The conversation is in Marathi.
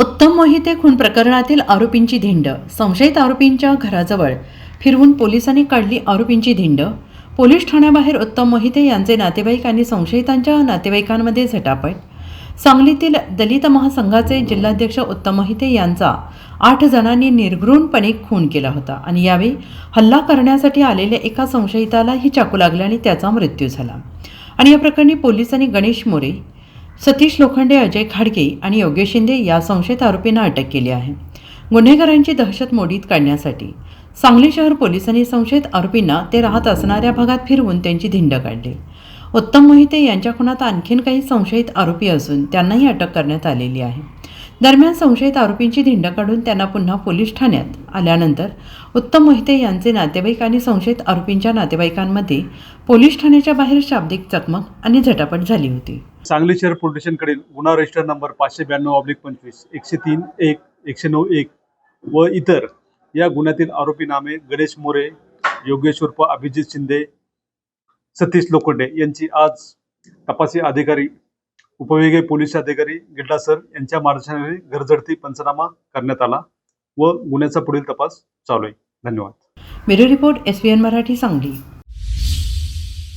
उत्तम मोहिते खून प्रकरणातील आरोपींची धिंड. संशयित आरोपींच्या घराजवळ फिरवून पोलिसांनी काढली आरोपींची धिंड. पोलीस ठाण्याबाहेर उत्तम मोहिते यांचे नातेवाईक आणि संशयितांच्या नातेवाईकांमध्ये झटापट. सांगलीतील दलित महासंघाचे जिल्हाध्यक्ष उत्तम मोहिते यांचा आठ जणांनी निर्घृणपणे खून केला होता आणि यावेळी हल्ला करण्यासाठी आलेल्या एका संशयितालाही चाकू चाकू लागल्याने त्याचा मृत्यू झाला. आणि या प्रकरणी पोलिसांनी गणेश मोरे सतीश लोखंडे अजय खाडगे आणि योगेश शिंदे या संशयित आरोपींना अटक केली आहे. गुन्हेगारांची दहशत मोडीत काढण्यासाठी सांगली शहर पोलिसांनी संशयित आरोपींना ते राहत असणाऱ्या भागात फिरवून त्यांची धिंड काढली. उत्तम मोहिते यांच्या खुनात आणखीन काही संशयित आरोपी असून त्यांनाही अटक करण्यात आलेली आहे. दरम्यान संशयित आरोपींची धिंड काढून त्यांना पुन्हा पोलीस ठाण्यात आल्यानंतर उत्तम मोहिते यांचे नातेवाईक आणि संशयित आरोपींच्या नातेवाईकांमध्ये पोलीस ठाण्याच्या बाहेर शाब्दिक चकमक आणि झटापट झाली होती. सांगली शहर पोलीस स्टेशनकडील गुन्हा रजिस्टर नंबर पाचशे ब्याण्णव ऑब्लिक पंचवीस एकशे तीन एक एकशे नऊ एक व इतर या गुन्ह्यातील आरोपी नामे गणेश मोरे योगेश उर्फ अभिजित शिंदे सतीश लोखंडे यांची आज तपासी अधिकारी उपविभागीय पोलीस अधिकारी गिड्डा सर यांच्या मार्गदर्शनाने गरजडती पंचनामा करण्यात आला व गुन्ह्याचा पुढील तपास चालू आहे. धन्यवाद. Bureau report S Marathi Sangli.